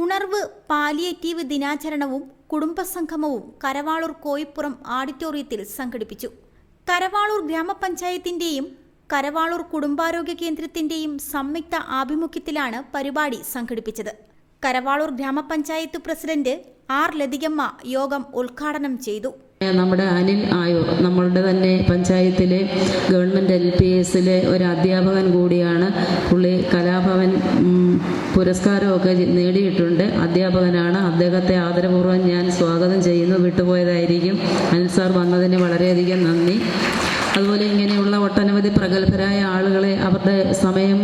ഉണർവ് പാലിയേറ്റീവ് ദിനാചരണവും കുടുംബസംഗമവും കരവാളൂർ കോയിപ്പുറം ആഡിറ്റോറിയത്തിൽ സംഘടിപ്പിച്ചു. കരവാളൂർ ഗ്രാമപഞ്ചായത്തിന്റെയും കരവാളൂർ കുടുംബാരോഗ്യ കേന്ദ്രത്തിന്റെയും സംയുക്ത ആഭിമുഖ്യത്തിലാണ് പരിപാടി സംഘടിപ്പിച്ചത്. കരവാളൂർ ഗ്രാമപഞ്ചായത്ത് പ്രസിഡന്റ് ആർ ലതികമ്മ യോഗം ഉദ്ഘാടനം ചെയ്തു. നമ്മുടെ അനിൽ ആയോ നമ്മളുടെ തന്നെ പഞ്ചായത്തിലെ ഗവൺമെന്റ് എൽ പി എസിലെ ഒരു അധ്യാപകൻ കൂടിയാണ് പുള്ളി. കലാഭവൻ പുരസ്കാരമൊക്കെ നേടിയിട്ടുണ്ട്. അധ്യാപകനാണ്. അദ്ദേഹത്തെ ആദരപൂർവം ഞാൻ സ്വാഗതം ചെയ്യുന്നു. വിട്ടുപോയതായിരിക്കും. അനിൽ സാർ വന്നതിന് വളരെയധികം നന്ദി. അതുപോലെ ഇങ്ങനെയുള്ള ഒട്ടനവധി പ്രഗത്ഭരായ ആളുകളെ അവരുടെ സമയം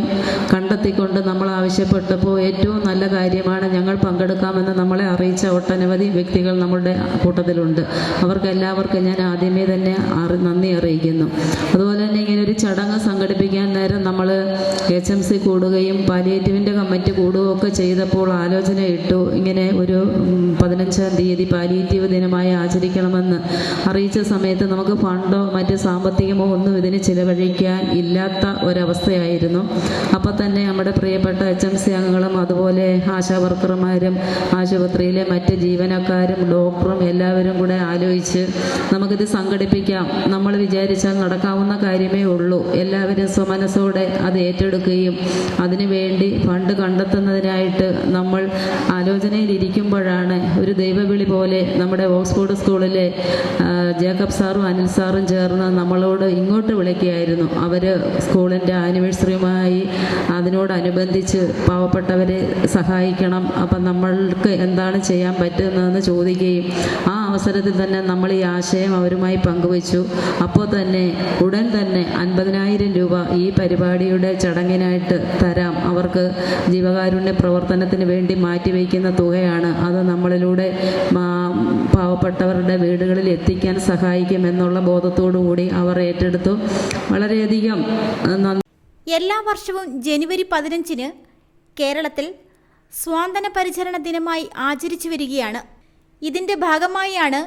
കണ്ടെത്തിക്കൊണ്ട് നമ്മൾ ആവശ്യപ്പെട്ടപ്പോൾ ഏറ്റവും നല്ല കാര്യമാണ് ഞങ്ങൾ പങ്കെടുക്കാമെന്ന് നമ്മളെ അറിയിച്ച ഒട്ടനവധി വ്യക്തികൾ നമ്മളുടെ കൂട്ടത്തിലുണ്ട്. അവർക്കെല്ലാവർക്കും ഞാൻ ആദ്യമേ തന്നെ നന്ദി അറിയിക്കുന്നു. അതുപോലെ തന്നെ ഇങ്ങനെ ഒരു ചടങ്ങ് സംഘടിപ്പിക്കാൻ നേരം നമ്മൾ എച്ച് എം സി കൂടുകയും പാലിയേറ്റീവിന്റെ കമ്മിറ്റി കൂടുകയും ചെയ്തപ്പോൾ ആലോചന ഇട്ടു. ഇങ്ങനെ ഒരു പതിനഞ്ചാം തീയതി പാലിയേറ്റീവ് ദിനമായി ആചരിക്കണമെന്ന് അറിയിച്ച സമയത്ത് നമുക്ക് ഫണ്ടോ മറ്റ് സാമ്പത്തികമോ ഒന്നും ഇതിന് ചിലവഴിക്കാൻ ഇല്ലാത്ത ഒരവസ്ഥയായിരുന്നു. അപ്പോൾ തന്നെ നമ്മുടെ പ്രിയപ്പെട്ട എച്ച് എം സി അംഗങ്ങളും അതുപോലെ ആശാ വർക്കർമാരും ആശുപത്രിയിലെ മറ്റ് ജീവനക്കാരും ഡോക്ടറും എല്ലാവരും കൂടെ ആലോചിച്ച് നമുക്കിത് സംഘടിപ്പിക്കാം. നമ്മൾ വിചാരിച്ചാൽ നടക്കാവുന്ന കാര്യമേ ഉള്ളൂ. എല്ലാവരും സ്വമനസ്സോടെ അത് ഏറ്റെടുക്കുകയും അതിനുവേണ്ടി ഫണ്ട് കണ്ടെത്തുന്നതിനായിട്ട് നമ്മൾ ആലോചനയിലിരിക്കുമ്പോഴാണ് ഒരു ദൈവവിളി പോലെ നമ്മുടെ ഓക്സ്ഫോർഡ് സ്കൂളിലെ ജേക്കബ് സാറും അനിൽ സാറും ചേർന്ന് നമ്മളോട് ഇങ്ങോട്ട് വിളിക്കുകയായിരുന്നു. അവർ സ്കൂളിന്റെ ആനിവേഴ്സറിയുമായി അതിനോടനുബന്ധിച്ച് പാവപ്പെട്ടവരെ സഹായിക്കണം. അപ്പം നമ്മൾക്ക് എന്താണ് ചെയ്യാൻ പറ്റുന്നതെന്ന് ചോദിക്കുകയും ആ അവസരത്തിൽ തന്നെ നമ്മൾ ഈ ആശയം അവരുമായി പങ്കുവച്ചു. അപ്പോൾ തന്നെ ഉടൻ തന്നെ അൻപതിനായിരം രൂപ ഈ പരിപാടിയുടെ ചടങ്ങിനായിട്ട് തരാം. അവർക്ക് ജീവകാരുണ്യ പ്രവർത്തനത്തിന് വേണ്ടി മാറ്റിവെക്കുന്ന തുകയാണ്. അത് നമ്മളിലൂടെ പാവപ്പെട്ടവരുടെ വീടുകളിൽ എത്തിക്കാൻ സഹായിക്കുമെന്നുള്ള ബോധത്തോടു കൂടി അവർ ഏറ്റെടുത്തു. വളരെയധികം എല്ലാ വർഷവും ജനുവരി പതിനഞ്ചിന് കേരളത്തിൽ സ്വാന്തന പരിചരണ ദിനമായി ആചരിച്ചു വരികയാണ്. ഇതിന്റെ ഭാഗമായാണ്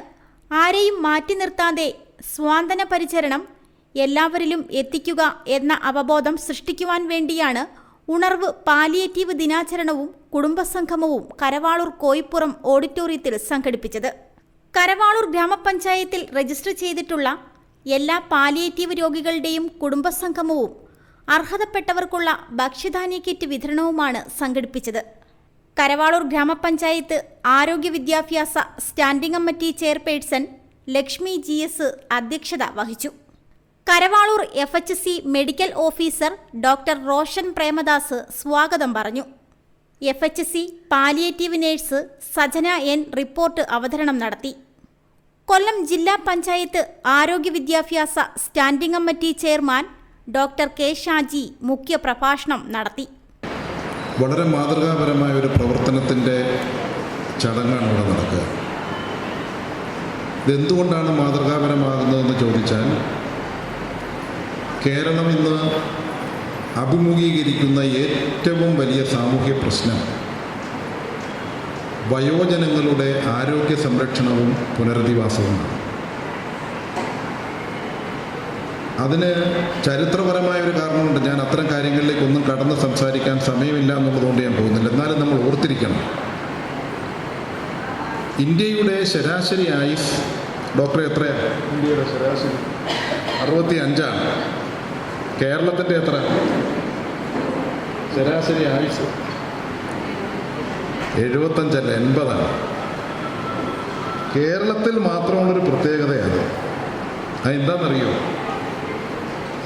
ആരെയും മാറ്റി നിർത്താതെ സ്വാന്തന പരിചരണം എല്ലാവരിലും എത്തിക്കുക എന്ന അവബോധം സൃഷ്ടിക്കുവാൻ വേണ്ടിയാണ് ഉണർവ് പാലിയേറ്റീവ് ദിനാചരണവും കുടുംബസംഗമവും കരവാളൂർ കോയിപ്പുറം ഓഡിറ്റോറിയത്തിൽ സംഘടിപ്പിച്ചത്. കരവാളൂർ ഗ്രാമപഞ്ചായത്തിൽ രജിസ്റ്റർ ചെയ്തിട്ടുള്ള എല്ലാ പാലിയേറ്റീവ് രോഗികളുടെയും കുടുംബസംഗമവും അർഹതപ്പെട്ടവർക്കുള്ള ഭക്ഷ്യധാന്യ കിറ്റ് വിതരണവുമാണ് സംഘടിപ്പിച്ചത്. കരവാളൂർ ഗ്രാമപഞ്ചായത്ത് ആരോഗ്യ വിദ്യാഭ്യാസ standing committee chairperson Lakshmi G S അധ്യക്ഷത വഹിച്ചു. Karavaloor F H C medical officer doctor Roshan Premadas സ്വാഗതം പറഞ്ഞു. F H C palliative nurse Sajana N report അവതരണം നടത്തി. കൊല്ലം ജില്ലാ പഞ്ചായത്ത് ആരോഗ്യ വിദ്യാഭ്യാസ standing committee chairman doctor K. Shaji മുഖ്യ പ്രഭാഷണം നടത്തി. വളരെ മാതൃകാപരമായ ഒരു പ്രവർത്തനത്തിന്റെ ചടങ്ങാണ് ഇവിടെ നടക്കുക. ഇതെന്തുകൊണ്ടാണ് മാതൃകാപരമാകുന്നതെന്ന് ചോദിച്ചാൽ കേരളം ഇന്ന് അഭിമുഖീകരിക്കുന്ന ഏറ്റവും വലിയ സാമൂഹ്യ പ്രശ്നം വയോജനങ്ങളുടെ ആരോഗ്യ സംരക്ഷണവും പുനരധിവാസവുമാണ്. അതിന് ചരിത്രപരമായ ഒരു കാരണമുണ്ട്. ഞാൻ അത്തരം കാര്യങ്ങളിലേക്കൊന്നും കടന്ന് സംസാരിക്കാൻ സമയമില്ല എന്നുള്ളതുകൊണ്ട് ഞാൻ പോകുന്നില്ല. എന്നാലും നമ്മൾ ഓർത്തിരിക്കണം. ഇന്ത്യയുടെ ശരാശരി ആയുസ് ഡോക്ടറെ എത്രയാണ് ഇന്ത്യയുടെ ശരാശരി അറുപത്തി അഞ്ചാണ് കേരളത്തിന്റെ എത്ര? ശരാശരി ആയുസ് എഴുപത്തഞ്ചല്ല എൺപതാണ്. കേരളത്തിൽ മാത്രമുള്ളൊരു പ്രത്യേകതയാണ്. അതെന്താണെന്നറിയോ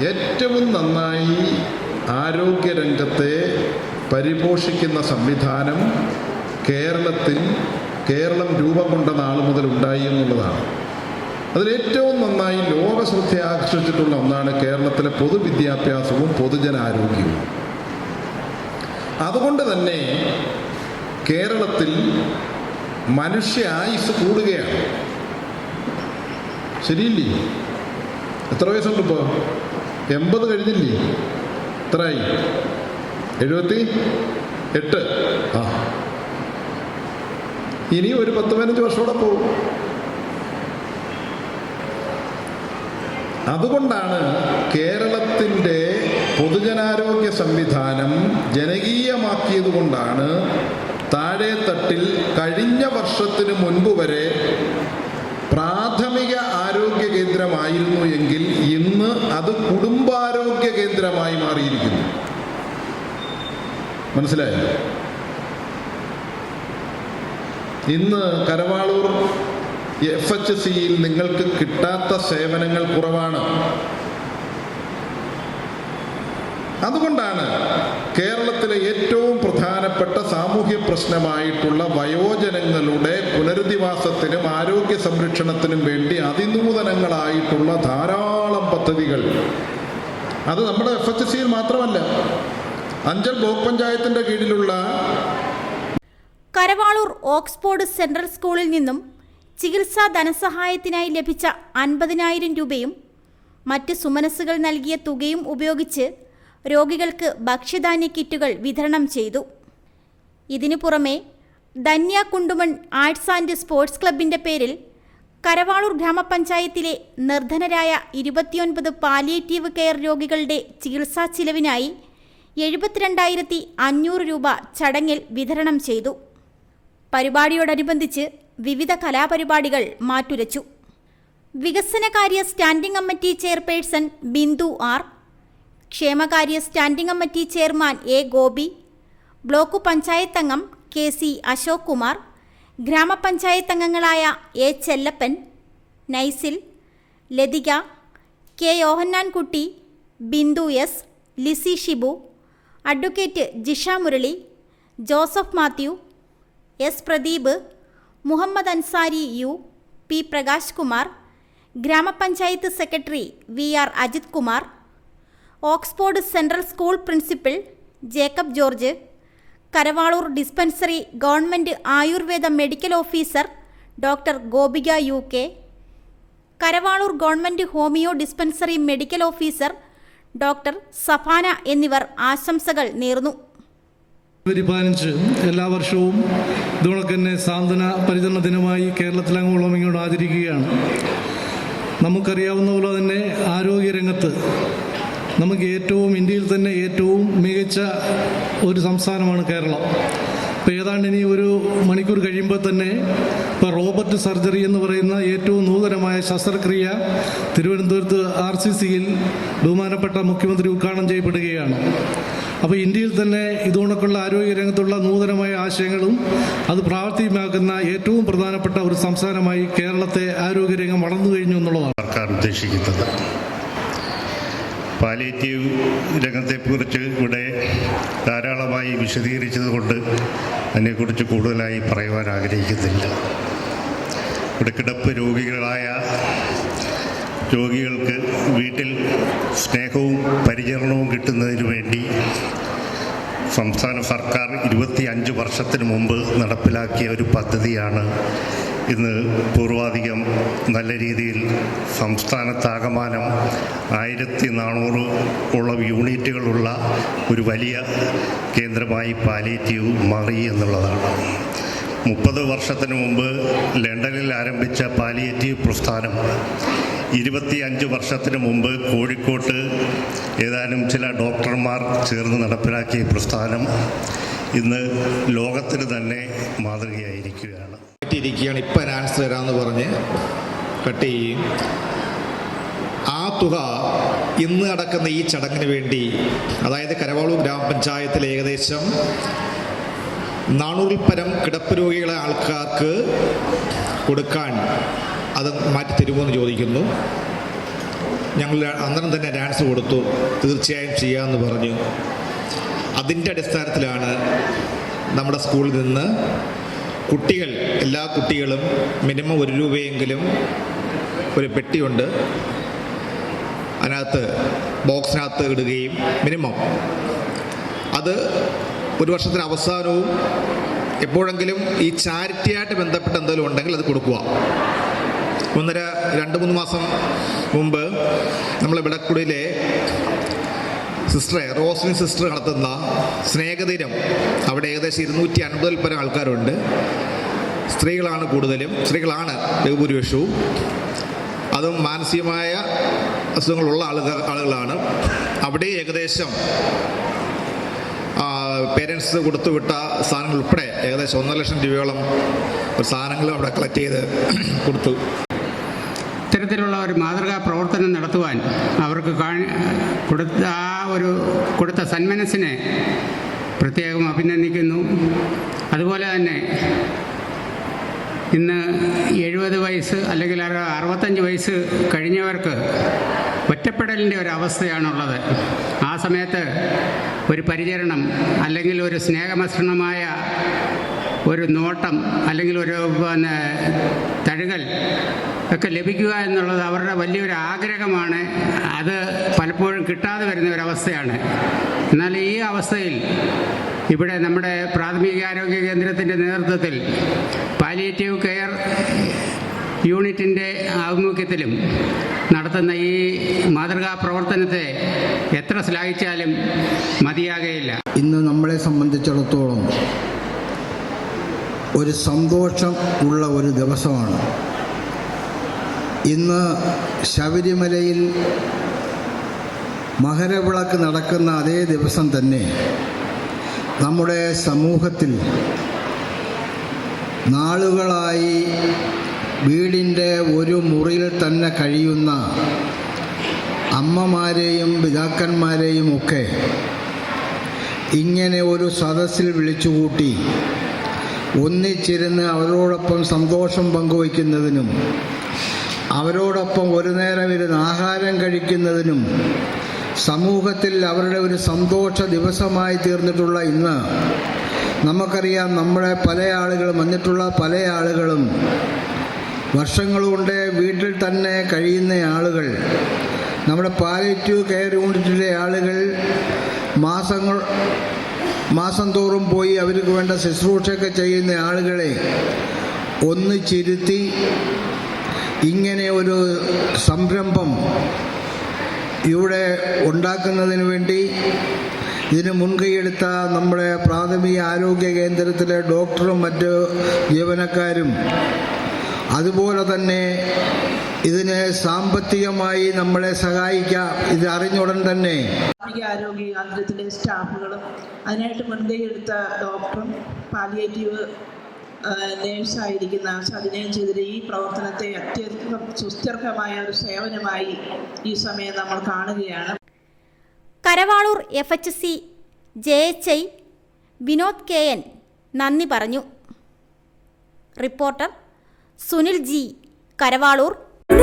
ഏറ്റവും നന്നായി ആരോഗ്യരംഗത്തെ പരിപോഷിക്കുന്ന സംവിധാനം കേരളത്തിൽ കേരളം രൂപം കൊണ്ട നാൾ മുതൽ ഉണ്ടായി എന്നുള്ളതാണ്. അതിലേറ്റവും നന്നായി ലോകശ്രദ്ധ ആകർഷിച്ചിട്ടുള്ള ഒന്നാണ് കേരളത്തിലെ പൊതുവിദ്യാഭ്യാസവും പൊതുജനാരോഗ്യവും. അതുകൊണ്ട് തന്നെ കേരളത്തിൽ മനുഷ്യ ആയുസ് കൂടുകയാണ്. ശരിയില്ലേ? എത്ര വയസ്സുണ്ട് ഇപ്പോൾ എൺപത് കഴിഞ്ഞില്ലേ? എത്രയായി എഴുപത്തി എട്ട്. ആ. ഇനി ഒരു പത്ത് പതിനഞ്ച് വർഷം കൂടെ പോകും അതുകൊണ്ടാണ് കേരളത്തിന്റെ പൊതുജനാരോഗ്യ സംവിധാനം ജനകീയമാക്കിയത് കൊണ്ടാണ് താഴെ തട്ടിൽ കഴിഞ്ഞ വർഷത്തിന് മുൻപ് വരെ പ്രാഥമിക ആരോഗ്യ കേന്ദ്രമായിരുന്നു എങ്കിൽ ഇന്ന് അത് കുടുംബാരോഗ്യ കേന്ദ്രമായി മാറിയിരിക്കുന്നു. മനസ്സിലായോ? ഇന്ന് കരവാളൂർ എഫ് എച്ച് സിയിൽ നിങ്ങൾക്ക് കിട്ടാത്ത സേവനങ്ങൾ കുറവാണ്. അതുകൊണ്ടാണ് ഏറ്റവും പ്രധാനപ്പെട്ട സാമൂഹ്യ പ്രശ്നമായിട്ടുള്ള വയോജനങ്ങളുടെ പുനരധിവാസത്തിനും ആരോഗ്യ സംരക്ഷണത്തിനും വേണ്ടി അതിനൂതനങ്ങളായിട്ടുള്ള ധാരാളം പദ്ധതികൾ. അത് നമ്മുടെ എഫ് എച്ച് സിയിൽ മാത്രമല്ല അഞ്ചൽ ബ്ലോക്ക് പഞ്ചായത്തിന്റെ കീഴിലുള്ള കരവാളൂർ ഓക്സ്ഫോർഡ് സെൻട്രൽ സ്കൂളിൽ നിന്നും ചികിത്സാ ധനസഹായത്തിനായി ലഭിച്ച അൻപതിനായിരം രൂപയും മറ്റ് സുമനസ്സുകൾ നൽകിയ തുകയും ഉപയോഗിച്ച് രോഗികൾക്ക് ഭക്ഷ്യധാന്യ കിറ്റുകൾ വിതരണം ചെയ്തു. ഇതിനു പുറമെ Dhanya Kundumon arts and sports ക്ലബിന്റെ പേരിൽ കരവാളൂർ ഗ്രാമപഞ്ചായത്തിലെ നിർധനരായ ഇരുപത്തിയൊൻപത് പാലിയേറ്റീവ് കെയർ രോഗികളുടെ ചികിത്സാ ചിലവിനായി എഴുപത്തിരണ്ടായിരത്തി അഞ്ഞൂറ് രൂപ ചടങ്ങിൽ വിതരണം ചെയ്തു. പരിപാടിയോടനുബന്ധിച്ച് വിവിധ കലാപരിപാടികൾ മാറ്റുരച്ചു. വികസനകാര്യ standing committee chairperson Bindu R. ക്ഷേമകാര്യ standing committee chairman A Gopi. Block panchayat അംഗം കെ സി അശോക് കുമാർ ഗ്രാമപഞ്ചായത്ത് അംഗങ്ങളായ A Chellappan Naisil Lathika K Yohannankutty Bindu S Lizy Shibu advocate Jisha Murali Joseph Mathew S Pradeep Muhammad Ansari U P Prakash Kumar ഗ്രാമപഞ്ചായത്ത് secretary V R Ajith Kumar Oxford central school principal Jacob George Karavaloor dispensary government Ayurveda medical officer doctor Gopika U K Karavaloor government homeo dispensary medical officer doctor Safana എന്നിവർ ആശംസകൾ നേർന്നു. ജനുവരി പതിനഞ്ച് എല്ലാ വർഷവും ഇതുകൊണ്ടൊക്കെ തന്നെ സാന്ത്വന പരിചരണ ദിനമായി കേരളത്തിലങ്ങോളം ഇങ്ങോട്ട് ആചരിക്കുകയാണ്. നമുക്കറിയാവുന്ന പോലെ തന്നെ ആരോഗ്യരംഗത്ത് നമുക്ക് ഏറ്റവും ഇന്ത്യയിൽ തന്നെ ഏറ്റവും മികച്ച ഒരു സംസ്ഥാനമാണ് കേരളം. ഇപ്പോൾ ഏതാണ്ട് ഇനി ഒരു മണിക്കൂർ കഴിയുമ്പോൾ തന്നെ ഇപ്പോൾ റോബർട്ട് സർജറി എന്ന് പറയുന്ന ഏറ്റവും നൂതനമായ ശസ്ത്രക്രിയ തിരുവനന്തപുരത്ത് ആർ സി സിയിൽ ബഹുമാനപ്പെട്ട മുഖ്യമന്ത്രി ഉദ്ഘാടനം ചെയ്യപ്പെടുകയാണ്. അപ്പോൾ ഇന്ത്യയിൽ തന്നെ ഇതുകൊണ്ടൊക്കെയുള്ള ആരോഗ്യരംഗത്തുള്ള നൂതനമായ ആശയങ്ങളും അത് പ്രാവർത്തികമാക്കുന്ന ഏറ്റവും പ്രധാനപ്പെട്ട ഒരു സംസ്ഥാനമായി കേരളത്തെ ആരോഗ്യരംഗം വളർന്നു കഴിഞ്ഞു എന്നുള്ളതാണ്. സർക്കാർ ഉദ്ദേശിക്കുന്നത്. പാലിയേറ്റീവ് രംഗത്തെക്കുറിച്ച് ഇവിടെ ധാരാളമായി വിശദീകരിച്ചതുകൊണ്ട് അതിനെക്കുറിച്ച് കൂടുതലായി പറയുവാൻ ആഗ്രഹിക്കുന്നില്ല. ഇവിടെ കിടപ്പ് രോഗികളായ രോഗികൾക്ക് വീട്ടിൽ സ്നേഹവും പരിചരണവും കിട്ടുന്നതിന് വേണ്ടി സംസ്ഥാന സർക്കാർ ഇരുപത്തി അഞ്ച് വർഷത്തിന് മുമ്പ് നടപ്പിലാക്കിയ ഒരു പദ്ധതിയാണ് ഇന്ന് പൂർവാധികം നല്ല രീതിയിൽ സംസ്ഥാനത്താകമാനം ആയിരത്തി നാനൂറ് ഉള്ള യൂണിറ്റുകളുള്ള ഒരു വലിയ കേന്ദ്രമായി പാലിയേറ്റീവ് മാറി എന്നുള്ളതാണ്. മുപ്പത് വർഷത്തിന് മുമ്പ് ലണ്ടനിൽ ആരംഭിച്ച പാലിയേറ്റീവ് പ്രസ്ഥാനം ഇരുപത്തിയഞ്ച് വർഷത്തിന് മുമ്പ് കോഴിക്കോട്ട് ഏതാനും ചില ഡോക്ടർമാർ ചേർന്ന് നടപ്പിലാക്കിയ പ്രസ്ഥാനം ഇന്ന് ലോകത്തിന് തന്നെ മാതൃകയായിരിക്കുകയാണ്. ഇരിക്കുകയാണ് ഇപ്പം ആൻസർ തരാമെന്ന് പറഞ്ഞ് കട്ട് ചെയ്യും ആ തുക ഇന്ന് നടക്കുന്ന ഈ ചടങ്ങിന് വേണ്ടി അതായത് കരവാളൂർ ഗ്രാമപഞ്ചായത്തിൽ ഏകദേശം നാനൂറിൽ പരം കിടപ്പ് രോഗികളെ ആൾക്കാർക്ക് കൊടുക്കാൻ അത് മാറ്റി തരുമോ എന്ന് ചോദിക്കുന്നു. ഞങ്ങൾ അന്നേരം തന്നെ ഡാൻസ് കൊടുത്തു. തീർച്ചയായും ചെയ്യാമെന്ന് പറഞ്ഞു. അതിന്റെ അടിസ്ഥാനത്തിലാണ് നമ്മുടെ സ്കൂളിൽ നിന്ന് കുട്ടികൾ എല്ലാ കുട്ടികളും മിനിമം ഒരു രൂപയെങ്കിലും ഒരു പെട്ടിയുണ്ട്. അതിനകത്ത് ബോക്സിനകത്ത് ഇടുകയും മിനിമം. അത് ഒരു വർഷത്തിന് അവസാനവും എപ്പോഴെങ്കിലും ഈ ചാരിറ്റിയായിട്ട് ബന്ധപ്പെട്ട് എന്തെങ്കിലും ഉണ്ടെങ്കിൽ അത് കൊടുക്കുക. ഒന്നര രണ്ട് മൂന്ന് മാസം മുമ്പ് നമ്മൾ വിടക്കുടിയിലെ സിസ്റ്ററെ റോസ്ലിൻ സിസ്റ്റർ നടത്തുന്ന സ്നേഹദിനം അവിടെ ഏകദേശം ഇരുന്നൂറ്റി അൻപതിൽ പരം ആൾക്കാരുണ്ട്. സ്ത്രീകളാണ് കൂടുതലും. സ്ത്രീകളാണ് ബഹുഭൂരിപക്ഷവും. അതും മാനസികമായ അസുഖങ്ങളുള്ള ആളുകൾ ആളുകളാണ്. അവിടെ ഏകദേശം പേരൻസ് കൊടുത്തുവിട്ട സാധനങ്ങൾ ഉൾപ്പെടെ ഏകദേശം ഒന്നര ലക്ഷം രൂപയോളം സാധനങ്ങൾ അവിടെ കളക്ട് ചെയ്ത് കൊടുത്തു. ഇത്തരത്തിലുള്ള ഒരു മാതൃകാ പ്രവർത്തനം നടത്തുവാൻ അവർക്ക് കൊടുത്ത ആ ഒരു കൊടുത്ത സന്മനസ്സിനെ പ്രത്യേകം അഭിനന്ദിക്കുന്നു. അതുപോലെ തന്നെ ഇന്ന് എഴുപത് വയസ്സ് അല്ലെങ്കിൽ അറു- അറുപത്തഞ്ച് വയസ്സ് കഴിഞ്ഞവർക്ക് ഒറ്റപ്പെടലിന്റെ ഒരു അവസ്ഥയാണുള്ളത്. ആ സമയത്ത് ഒരു പരിചരണം അല്ലെങ്കിൽ ഒരു സ്നേഹമസൃണമായ ഒരു നോട്ടം അല്ലെങ്കിൽ ഒരു പിന്നെ തഴുകൽ ഒക്കെ ലഭിക്കുക എന്നുള്ളത് അവരുടെ വലിയൊരു ആഗ്രഹമാണ്. അത് പലപ്പോഴും കിട്ടാതെ വരുന്ന ഒരവസ്ഥയാണ് എന്നാൽ ഈ അവസ്ഥയിൽ ഇവിടെ നമ്മുടെ പ്രാഥമികാരോഗ്യ കേന്ദ്രത്തിന്റെ നേതൃത്വത്തിൽ പാലിയേറ്റീവ് കെയർ യൂണിറ്റിന്റെ ആഭിമുഖ്യത്തിലും നടത്തുന്ന ഈ മാതൃകാ പ്രവർത്തനത്തെ എത്ര ശ്ലാഘിച്ചാലും മതിയാകയില്ല. ഇന്ന് നമ്മളെ സംബന്ധിച്ചിടത്തോളം ഒരു സന്തോഷം ഉള്ള ഒരു ദിവസമാണ്. ഇന്ന് ശബരിമലയിൽ മകരവിളക്ക് നടക്കുന്ന അതേ ദിവസം തന്നെ നമ്മുടെ സമൂഹത്തിൽ നാളുകളായി വീടിന്റെ ഒരു മുറിയിൽ തന്നെ കഴിയുന്ന അമ്മമാരെയും പിതാക്കന്മാരെയും ഒക്കെ ഇങ്ങനെ ഒരു സദസ്സിൽ വിളിച്ചുകൂട്ടി ഒന്നിച്ചിരുന്ന് അവരോടൊപ്പം സന്തോഷം പങ്കുവയ്ക്കുന്നതിനും അവരോടൊപ്പം ഒരു നേരം ഇരുന്ന് ആഹാരം കഴിക്കുന്നതിനും സമൂഹത്തിൽ അവരുടെ ഒരു സന്തോഷ ദിവസമായി തീർന്നിട്ടുള്ള ഇന്ന് നമുക്കറിയാം നമ്മുടെ പല ആളുകളും വന്നിട്ടുള്ള പല ആളുകളും വർഷങ്ങൾ കൊണ്ട് വീട്ടിൽ തന്നെ കഴിയുന്ന ആളുകൾ നമ്മുടെ പാലിറ്റീവ് കെയർ യൂണിറ്റിലെ ആളുകൾ മാസങ്ങൾ മാസം തോറും പോയി അവർക്ക് വേണ്ട ശുശ്രൂഷയൊക്കെ ചെയ്യുന്ന ആളുകളെ ഒന്നിച്ചിരുത്തി ഇങ്ങനെ ഒരു സംരംഭം ഇവിടെ ഉണ്ടാക്കുന്നതിന് വേണ്ടി ഇതിന് മുൻകൈയെടുത്ത നമ്മുടെ പ്രാഥമിക ആരോഗ്യ കേന്ദ്രത്തിലെ ഡോക്ടറും മറ്റ് ജീവനക്കാരും അതുപോലെ തന്നെ ഇതിന് സാമ്പത്തികമായി നമ്മളെ സഹായിക്കാം. ഇത് അറിഞ്ഞുടൻ തന്നെ. ആരോഗ്യ കേന്ദ്രത്തിലെ സ്റ്റാഫുകളും അതിനായിട്ട് മുൻകൈ എടുത്ത ഡോക്ടറും പാലിയേറ്റീവ് നേഴ്സായിരിക്കുന്ന സതിനയം ചെയ്തിട്ട് ഈ പ്രവർത്തനത്തെ അത്യധികം സുസ്ഥിരമായ ഒരു സേവനമായി ഈ സമയം നമ്മൾ കാണുകയാണ്. Karavaloor F H C J H I Vinod K N നന്ദി പറഞ്ഞു. Reporter Sunil G Karavaloor. Yeah.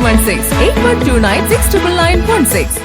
716 8129 69916.